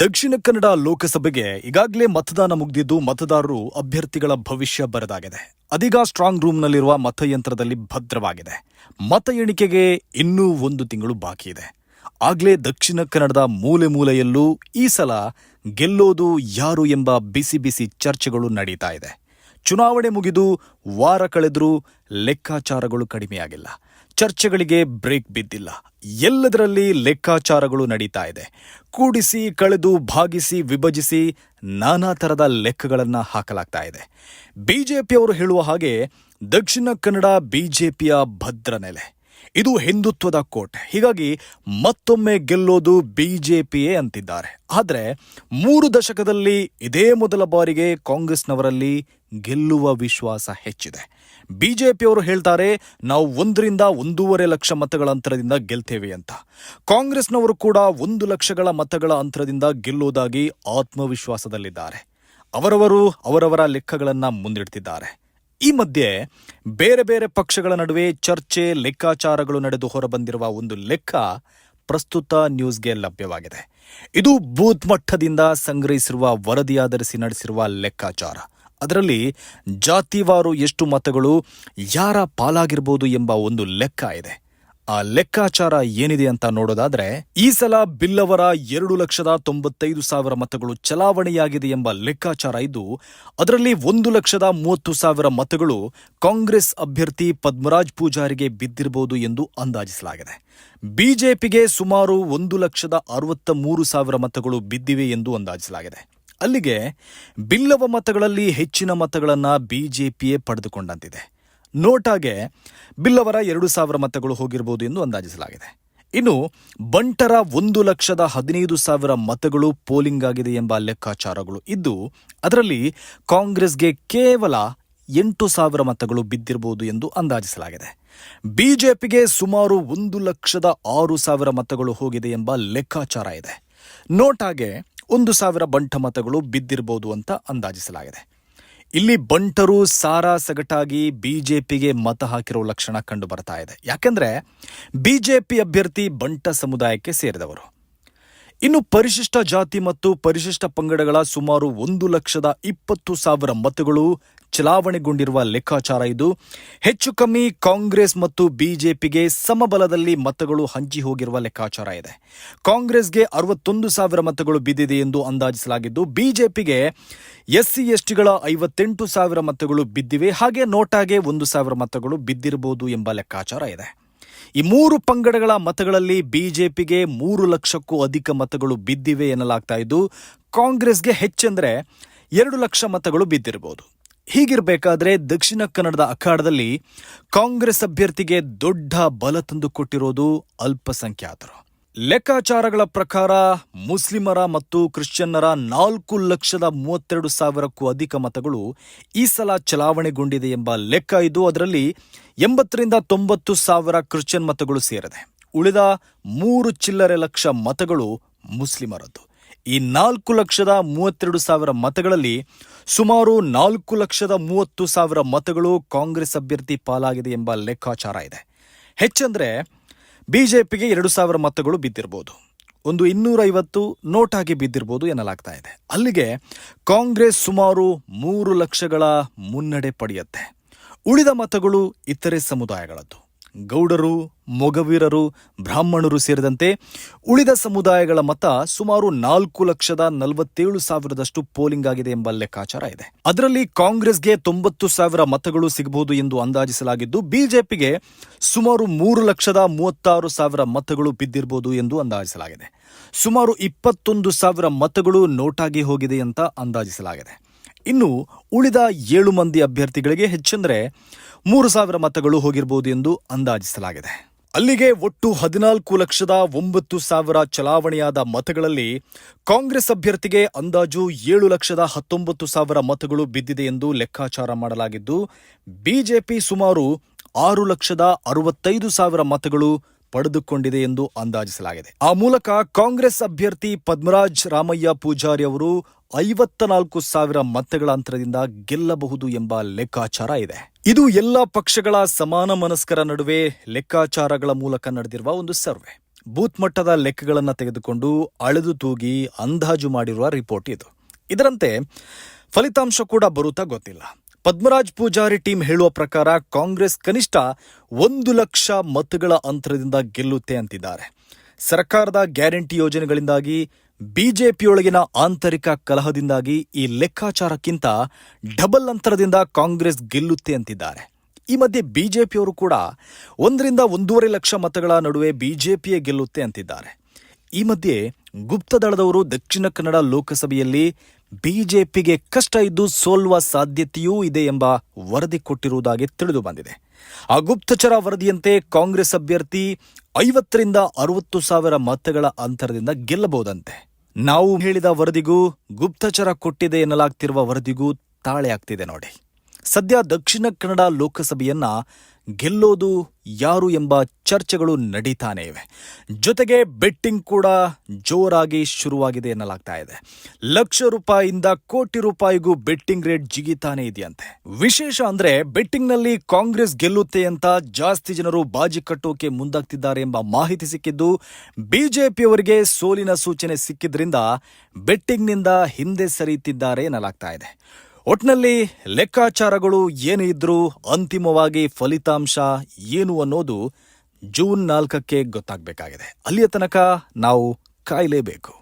ದಕ್ಷಿಣ ಕನ್ನಡ ಲೋಕಸಭೆಗೆ ಈಗಾಗಲೇ ಮತದಾನ ಮುಗಿದಿದ್ದು ಮತದಾರರು ಅಭ್ಯರ್ಥಿಗಳ ಭವಿಷ್ಯ ಬರೆದಾಗಿದೆ. ಅದೀಗ ಸ್ಟ್ರಾಂಗ್ ರೂಮ್ನಲ್ಲಿರುವ ಮತಯಂತ್ರದಲ್ಲಿ ಭದ್ರವಾಗಿದೆ. ಮತ ಎಣಿಕೆಗೆ ಇನ್ನೂ ಒಂದು ತಿಂಗಳು ಬಾಕಿ ಇದೆ. ಆಗ್ಲೇ ದಕ್ಷಿಣ ಕನ್ನಡದ ಮೂಲೆ ಮೂಲೆಯಲ್ಲೂ ಈ ಸಲ ಗೆಲ್ಲೋದು ಯಾರು ಎಂಬ ಬಿಸಿ ಬಿಸಿ ಚರ್ಚೆಗಳು ನಡೀತಾ ಇದೆ. ಚುನಾವಣೆ ಮುಗಿದು ವಾರ ಕಳೆದರೂ ಲೆಕ್ಕಾಚಾರಗಳು ಕಡಿಮೆಯಾಗಿಲ್ಲ. ಚರ್ಚೆಗಳಿಗೆ ಬ್ರೇಕ್ ಬಿದ್ದಿಲ್ಲ. ಎಲ್ಲದರಲ್ಲಿ ಲೆಕ್ಕಾಚಾರಗಳು ನಡೀತಾ ಇದೆ. ಕೂಡಿಸಿ, ಕಳೆದು, ಭಾಗಿಸಿ, ವಿಭಜಿಸಿ ನಾನಾ ಥರದ ಲೆಕ್ಕಗಳನ್ನು ಹಾಕಲಾಗ್ತಾ ಇದೆ. ಬಿಜೆಪಿಯವರು ಹೇಳುವ ಹಾಗೆ ದಕ್ಷಿಣ ಕನ್ನಡ ಬಿಜೆಪಿಯ ಭದ್ರ ನೆಲೆ. ಇದು ಹಿಂದುತ್ವದ ಕೋಟೆ. ಹೀಗಾಗಿ ಮತ್ತೊಮ್ಮೆ ಗೆಲ್ಲೋದು ಬಿಜೆಪಿಯೇ ಅಂತಿದ್ದಾರೆ. ಆದರೆ ಮೂರು ದಶಕದಲ್ಲಿ ಇದೇ ಮೊದಲ ಬಾರಿಗೆ ಕಾಂಗ್ರೆಸ್ನವರಲ್ಲಿ ಗೆಲ್ಲುವ ವಿಶ್ವಾಸ ಹೆಚ್ಚಿದೆ. ಬಿಜೆಪಿಯವರು ಹೇಳ್ತಾರೆ, ನಾವು ಒಂದರಿಂದ ಒಂದೂವರೆ ಲಕ್ಷ ಮತಗಳ ಅಂತರದಿಂದ ಗೆಲ್ತೇವೆ ಅಂತ. ಕಾಂಗ್ರೆಸ್ನವರು ಕೂಡ ಒಂದು ಲಕ್ಷಗಳ ಮತಗಳ ಅಂತರದಿಂದ ಗೆಲ್ಲುವುದಾಗಿ ಆತ್ಮವಿಶ್ವಾಸದಲ್ಲಿದ್ದಾರೆ. ಅವರವರು ಅವರವರ ಲೆಕ್ಕಗಳನ್ನ ಮುಂದಿಡ್ತಿದ್ದಾರೆ. ಈ ಮಧ್ಯೆ ಬೇರೆ ಬೇರೆ ಪಕ್ಷಗಳ ನಡುವೆ ಚರ್ಚೆ, ಲೆಕ್ಕಾಚಾರಗಳು ನಡೆದು ಹೊರಬಂದಿರುವ ಒಂದು ಲೆಕ್ಕ ಪ್ರಸ್ತುತ ನ್ಯೂಸ್ಗೆ ಲಭ್ಯವಾಗಿದೆ. ಇದು ಬೂತ್ ಮಟ್ಟದಿಂದ ಸಂಗ್ರಹಿಸಿರುವ ವರದಿಯಾಧರಿಸಿ ನಡೆಸಿರುವ ಲೆಕ್ಕಾಚಾರ. ಅದರಲ್ಲಿ ಜಾತಿವಾರು ಎಷ್ಟು ಮತಗಳು, ಯಾರ ಪಾಲಾಗಿರ್ಬೋದು ಎಂಬ ಒಂದು ಲೆಕ್ಕ ಇದೆ. ಆ ಲೆಕ್ಕಾಚಾರ ಏನಿದೆ ಅಂತ ನೋಡೋದಾದ್ರೆ, ಈ ಸಲ ಬಿಲ್ಲವರ ಎರಡು ಲಕ್ಷದ ತೊಂಬತ್ತೈದು ಸಾವಿರ ಮತಗಳು ಚಲಾವಣೆಯಾಗಿದೆ ಎಂಬ ಲೆಕ್ಕಾಚಾರ ಇದ್ದು, ಅದರಲ್ಲಿ ಒಂದು ಲಕ್ಷದ ಮೂವತ್ತು ಸಾವಿರ ಮತಗಳು ಕಾಂಗ್ರೆಸ್ ಅಭ್ಯರ್ಥಿ ಪದ್ಮರಾಜ್ ಪೂಜಾರಿಗೆ ಬಿದ್ದಿರಬಹುದು ಎಂದು ಅಂದಾಜಿಸಲಾಗಿದೆ. ಬಿಜೆಪಿಗೆ ಸುಮಾರು ಒಂದು ಲಕ್ಷದ ಅರವತ್ತ ಮೂರು ಸಾವಿರ ಮತಗಳು ಬಿದ್ದಿವೆ ಎಂದು ಅಂದಾಜಿಸಲಾಗಿದೆ. ಅಲ್ಲಿಗೆ ಬಿಲ್ಲವ ಮತಗಳಲ್ಲಿ ಹೆಚ್ಚಿನ ಮತಗಳನ್ನು ಬಿಜೆಪಿಯೇ ಪಡೆದುಕೊಂಡಂತಿದೆ. ನೋಟಾಗೆ ಬಿಲ್ಲವರ ಎರಡು ಸಾವಿರ ಮತಗಳು ಹೋಗಿರಬಹುದು ಎಂದು ಅಂದಾಜಿಸಲಾಗಿದೆ. ಇನ್ನು ಬಂಟರ ಒಂದು ಲಕ್ಷದ ಹದಿನೈದು ಸಾವಿರ ಮತಗಳು ಪೋಲಿಂಗ್ ಆಗಿದೆ ಎಂಬ ಲೆಕ್ಕಾಚಾರಗಳು ಇದ್ದು, ಅದರಲ್ಲಿ ಕಾಂಗ್ರೆಸ್ಗೆ ಕೇವಲ ಎಂಟು ಸಾವಿರ ಮತಗಳು ಬಿದ್ದಿರಬಹುದು ಎಂದು ಅಂದಾಜಿಸಲಾಗಿದೆ. ಬಿಜೆಪಿಗೆ ಸುಮಾರು ಒಂದು ಲಕ್ಷದ ಆರು ಸಾವಿರ ಮತಗಳು ಹೋಗಿದೆ ಎಂಬ ಲೆಕ್ಕಾಚಾರ ಇದೆ. ನೋಟಾಗೆ ಒಂದು ಸಾವಿರ ಬಂಟ ಮತಗಳು ಬಿದ್ದಿರಬಹುದು ಅಂತ ಅಂದಾಜಿಸಲಾಗಿದೆ. ಇಲ್ಲಿ ಬಂಟರು ಸಾರಾ ಸಗಟಾಗಿ ಬಿಜೆಪಿಗೆ ಮತ ಹಾಕಿರೋ ಲಕ್ಷಣ ಕಂಡು ಬರ್ತಾ ಇದೆ. ಯಾಕೆಂದ್ರೆ ಬಿಜೆಪಿ ಅಭ್ಯರ್ಥಿ ಬಂಟ ಸಮುದಾಯಕ್ಕೆ ಸೇರಿದವರು. ಇನ್ನು ಪರಿಶಿಷ್ಟ ಜಾತಿ ಮತ್ತು ಪರಿಶಿಷ್ಟ ಪಂಗಡಗಳ ಸುಮಾರು ಒಂದು ಲಕ್ಷದ ಇಪ್ಪತ್ತು ಸಾವಿರ ಮತಗಳು ಚಲಾವಣೆಗೊಂಡಿರುವ ಲೆಕ್ಕಾಚಾರ ಇದು. ಹೆಚ್ಚು ಕಮ್ಮಿ ಕಾಂಗ್ರೆಸ್ ಮತ್ತು ಬಿಜೆಪಿಗೆ ಸಮಬಲದಲ್ಲಿ ಮತಗಳು ಹಂಚಿ ಹೋಗಿರುವ ಲೆಕ್ಕಾಚಾರ ಇದೆ. ಕಾಂಗ್ರೆಸ್ಗೆ ಅರವತ್ತೊಂದು ಸಾವಿರ ಮತಗಳು ಬಿದ್ದಿದೆ ಎಂದು ಅಂದಾಜಿಸಲಾಗಿದ್ದು, ಬಿಜೆಪಿಗೆ ಎಸ್ಸಿ ಎಸ್ಟಿಗಳ ಐವತ್ತೆಂಟು ಸಾವಿರ ಮತಗಳು ಬಿದ್ದಿವೆ. ಹಾಗೆ ನೋಟಾಗೆ ಒಂದು ಸಾವಿರ ಮತಗಳು ಬಿದ್ದಿರಬಹುದು ಎಂಬ ಲೆಕ್ಕಾಚಾರ ಇದೆ. ಈ ಮೂರು ಪಂಗಡಗಳ ಮತಗಳಲ್ಲಿ ಬಿಜೆಪಿಗೆ ಮೂರು ಲಕ್ಷಕ್ಕೂ ಅಧಿಕ ಮತಗಳು ಬಿದ್ದಿವೆ ಎನ್ನಲಾಗ್ತಾ ಇದ್ದು, ಕಾಂಗ್ರೆಸ್ಗೆ ಹೆಚ್ಚೆಂದರೆ ಎರಡು ಲಕ್ಷ ಮತಗಳು ಬಿದ್ದಿರಬಹುದು. ಹೀಗಿರಬೇಕಾದ್ರೆ ದಕ್ಷಿಣ ಕನ್ನಡದ ಅಖಾಡದಲ್ಲಿ ಕಾಂಗ್ರೆಸ್ ಅಭ್ಯರ್ಥಿಗೆ ದೊಡ್ಡ ಬಲ ತಂದುಕೊಟ್ಟಿರೋದು ಅಲ್ಪಸಂಖ್ಯಾತರು. ಲೆಕ್ಕಾಚಾರಗಳ ಪ್ರಕಾರ ಮುಸ್ಲಿಮರ ಮತ್ತು ಕ್ರಿಶ್ಚಿಯನ್ನರ ನಾಲ್ಕು ಲಕ್ಷದ ಮೂವತ್ತೆರಡು ಸಾವಿರಕ್ಕೂ ಅಧಿಕ ಮತಗಳು ಈ ಸಲ ಚಲಾವಣೆಗೊಂಡಿದೆ ಎಂಬ ಲೆಕ್ಕ ಇದು ಅದರಲ್ಲಿ ಎಂಬತ್ತರಿಂದ ತೊಂಬತ್ತು ಸಾವಿರ ಕ್ರಿಶ್ಚಿಯನ್ ಮತಗಳು ಸೇರಿದೆ. ಉಳಿದ ಮೂರು ಚಿಲ್ಲರೆ ಲಕ್ಷ ಮತಗಳು ಮುಸ್ಲಿಮರದ್ದು. ಈ ನಾಲ್ಕು ಲಕ್ಷದ ಮೂವತ್ತೆರಡು ಸಾವಿರ ಮತಗಳಲ್ಲಿ ಸುಮಾರು ನಾಲ್ಕು ಲಕ್ಷದ ಮೂವತ್ತು ಸಾವಿರ ಮತಗಳು ಕಾಂಗ್ರೆಸ್ ಅಭ್ಯರ್ಥಿ ಪಾಲಾಗಿದೆ ಎಂಬ ಲೆಕ್ಕಾಚಾರ ಇದೆ. ಹೆಚ್ಚಂದ್ರೆ ಬಿಜೆಪಿಗೆ ಎರಡು ಸಾವಿರ ಮತಗಳು ಬಿದ್ದಿರಬಹುದು ಒಂದು ಇನ್ನೂರೈವತ್ತು ನೋಟಾಗಿ ಬಿದ್ದಿರಬಹುದು ಎನ್ನಲಾಗ್ತಾ ಇದೆ. ಅಲ್ಲಿಗೆ ಕಾಂಗ್ರೆಸ್ ಸುಮಾರು ಮೂರು ಲಕ್ಷಗಳ ಮುನ್ನಡೆ ಪಡೆಯುತ್ತೆ. ಉಳಿದ ಮತಗಳು ಇತರೆ ಸಮುದಾಯಗಳದ್ದು. ಗೌಡರು, ಮೊಗವೀರರು, ಬ್ರಾಹ್ಮಣರು ಸೇರಿದಂತೆ ಉಳಿದ ಸಮುದಾಯಗಳ ಮತ ಸುಮಾರು ನಾಲ್ಕು ಲಕ್ಷದ ನಲವತ್ತೇಳು ಸಾವಿರದಷ್ಟು ಪೋಲಿಂಗ್ ಆಗಿದೆ ಎಂಬ ಲೆಕ್ಕಾಚಾರ ಇದೆ. ಅದರಲ್ಲಿ ಕಾಂಗ್ರೆಸ್ಗೆ ತೊಂಬತ್ತು ಸಾವಿರ ಮತಗಳು ಸಿಗಬಹುದು ಎಂದು ಅಂದಾಜಿಸಲಾಗಿದ್ದು, ಬಿಜೆಪಿಗೆ ಸುಮಾರು ಮೂರು ಲಕ್ಷದ ಮೂವತ್ತಾರು ಸಾವಿರ ಮತಗಳು ಬಿದ್ದಿರಬಹುದು ಎಂದು ಅಂದಾಜಿಸಲಾಗಿದೆ. ಸುಮಾರು ಇಪ್ಪತ್ತೊಂದು ಸಾವಿರ ಮತಗಳು ನೋಟಾಗಿ ಹೋಗಿದೆ ಅಂತ ಅಂದಾಜಿಸಲಾಗಿದೆ. ಇನ್ನು ಉಳಿದ ಏಳು ಮಂದಿ ಅಭ್ಯರ್ಥಿಗಳಿಗೆ ಹೆಚ್ಚೆಂದರೆ ಮೂರು ಸಾವಿರ ಮತಗಳು ಹೋಗಿರಬಹುದು ಎಂದು ಅಂದಾಜಿಸಲಾಗಿದೆ. ಅಲ್ಲಿಗೆ ಒಟ್ಟು ಹದಿನಾಲ್ಕು ಲಕ್ಷದ ಒಂಬತ್ತು ಸಾವಿರ ಚಲಾವಣೆಯಾದ ಮತಗಳಲ್ಲಿ ಕಾಂಗ್ರೆಸ್ ಅಭ್ಯರ್ಥಿಗೆ ಅಂದಾಜು ಏಳು ಲಕ್ಷದ ಹತ್ತೊಂಬತ್ತು ಸಾವಿರ ಮತಗಳು ಬಿದ್ದಿದೆ ಎಂದು ಲೆಕ್ಕಾಚಾರ ಮಾಡಲಾಗಿದ್ದು, ಬಿಜೆಪಿ ಸುಮಾರು ಆರು ಲಕ್ಷದ ಅರವತ್ತೈದು ಸಾವಿರ ಮತಗಳು ಪಡೆದುಕೊಂಡಿದೆ ಎಂದು ಅಂದಾಜಿಸಲಾಗಿದೆ. ಆ ಮೂಲಕ ಕಾಂಗ್ರೆಸ್ ಅಭ್ಯರ್ಥಿ ಪದ್ಮರಾಜ್ ರಾಮಯ್ಯ ಪೂಜಾರಿ ಅವರು ಐವತ್ತ ನಾಲ್ಕು ಸಾವಿರ ಮತಗಳ ಅಂತರದಿಂದ ಗೆಲ್ಲಬಹುದು ಎಂಬ ಲೆಕ್ಕಾಚಾರ ಇದೆ. ಇದು ಎಲ್ಲ ಪಕ್ಷಗಳ ಸಮಾನ ಮನಸ್ಕರ ನಡುವೆ ಲೆಕ್ಕಾಚಾರಗಳ ಮೂಲಕ ನಡೆದಿರುವ ಒಂದು ಸರ್ವೆ. ಬೂತ್ ಮಟ್ಟದ ಲೆಕ್ಕಗಳನ್ನು ತೆಗೆದುಕೊಂಡು ಅಳೆದು ತೂಗಿ ಅಂದಾಜು ಮಾಡಿರುವ ರಿಪೋರ್ಟ್ ಇದು. ಇದರಂತೆ ಫಲಿತಾಂಶ ಕೂಡ ಬರುತ್ತಾ ಗೊತ್ತಿಲ್ಲ. ಪದ್ಮರಾಜ್ ಪೂಜಾರಿ ಟೀಮ್ ಹೇಳುವ ಪ್ರಕಾರ ಕಾಂಗ್ರೆಸ್ ಕನಿಷ್ಠ ಒಂದು ಲಕ್ಷ ಮತಗಳ ಅಂತರದಿಂದ ಗೆಲ್ಲುತ್ತೆ ಅಂತಿದ್ದಾರೆ. ಸರ್ಕಾರದ ಗ್ಯಾರಂಟಿ ಯೋಜನೆಗಳಿಂದಾಗಿ ಬಿಜೆಪಿಯೊಳಗಿನ ಆಂತರಿಕ ಕಲಹದಿಂದಾಗಿ ಈ ಲೆಕ್ಕಾಚಾರಕ್ಕಿಂತ ಡಬಲ್ ಅಂತರದಿಂದ ಕಾಂಗ್ರೆಸ್ ಗೆಲ್ಲುತ್ತೆ ಅಂತಿದ್ದಾರೆ. ಈ ಮಧ್ಯೆ ಬಿಜೆಪಿಯವರು ಕೂಡ ಒಂದರಿಂದ ಒಂದೂವರೆ ಲಕ್ಷ ಮತಗಳ ನಡುವೆ ಬಿಜೆಪಿಯೇ ಗೆಲ್ಲುತ್ತೆ ಅಂತಿದ್ದಾರೆ. ಈ ಮಧ್ಯೆ ಗುಪ್ತದಳದವರು ದಕ್ಷಿಣ ಕನ್ನಡ ಲೋಕಸಭೆಯಲ್ಲಿ ಬಿಜೆಪಿಗೆ ಕಷ್ಟ ಇದ್ದು ಸೋಲುವ ಸಾಧ್ಯತೆಯೂ ಇದೆ ಎಂಬ ವರದಿ ಕೊಟ್ಟಿರುವುದಾಗಿ ತಿಳಿದು ಬಂದಿದೆ. ಆ ಗುಪ್ತಚರ ವರದಿಯಂತೆ ಕಾಂಗ್ರೆಸ್ ಅಭ್ಯರ್ಥಿ ಐವತ್ತರಿಂದ ಅರವತ್ತು ಸಾವಿರ ಮತಗಳ ಅಂತರದಿಂದ ಗೆಲ್ಲಬಹುದಂತೆ. ನಾವು ಹೇಳಿದ ವರದಿಗೂ ಗುಪ್ತಚರ ಕೊಟ್ಟಿದೆ ಎನ್ನಲಾಗ್ತಿರುವ ವರದಿಗೂ ತಾಳೆ ಆಗ್ತಿದೆ ನೋಡಿ. ಸದ್ಯ ದಕ್ಷಿಣ ಕನ್ನಡ ಲೋಕಸಭೆಯನ್ನ ಗೆಲ್ಲೋದು ಯಾರು ಎಂಬ ಚರ್ಚೆಗಳು ನಡೀತಾನೆ ಇವೆ ಜೊತೆಗೆ ಬೆಟ್ಟಿಂಗ್ ಕೂಡ ಜೋರಾಗಿ ಶುರುವಾಗಿದೆ ಎನ್ನಲಾಗ್ತಾ ಇದೆ. ಲಕ್ಷ ರೂಪಾಯಿಯಿಂದ ಕೋಟಿ ರೂಪಾಯಿಗೂ ಬೆಟ್ಟಿಂಗ್ ರೇಟ್ ಜಿಗಿತಾನೆ ಇದೆಯಂತೆ. ವಿಶೇಷ ಅಂದ್ರೆ ಬೆಟ್ಟಿಂಗ್ನಲ್ಲಿ ಕಾಂಗ್ರೆಸ್ ಗೆಲ್ಲುತ್ತೆ ಅಂತ ಜಾಸ್ತಿ ಜನರು ಬಾಜಿ ಕಟ್ಟೋಕೆ ಮುಂದಾಗ್ತಿದ್ದಾರೆ ಎಂಬ ಮಾಹಿತಿ ಸಿಕ್ಕಿದ್ದು ಬಿಜೆಪಿಯವರಿಗೆ ಸೋಲಿನ ಸೂಚನೆ ಸಿಕ್ಕಿದ್ರಿಂದ ಬೆಟ್ಟಿಂಗ್ನಿಂದ ಹಿಂದೆ ಸರಿಯುತ್ತಿದ್ದಾರೆ ಎನ್ನಲಾಗ್ತಾ ಇದೆ. ಒಟ್ನಲ್ಲಿ ಲೆಕ್ಕಾಚಾರಗಳು ಏನು ಇದ್ರೂ ಅಂತಿಮವಾಗಿ ಫಲಿತಾಂಶ ಏನು ಅನ್ನೋದು ಜೂನ್ ನಾಲ್ಕಕ್ಕೆ ಗೊತ್ತಾಗಬೇಕಾಗಿದೆ. ಅಲ್ಲಿಯ ತನಕ ನಾವು ಕಾಯಲೇಬೇಕು.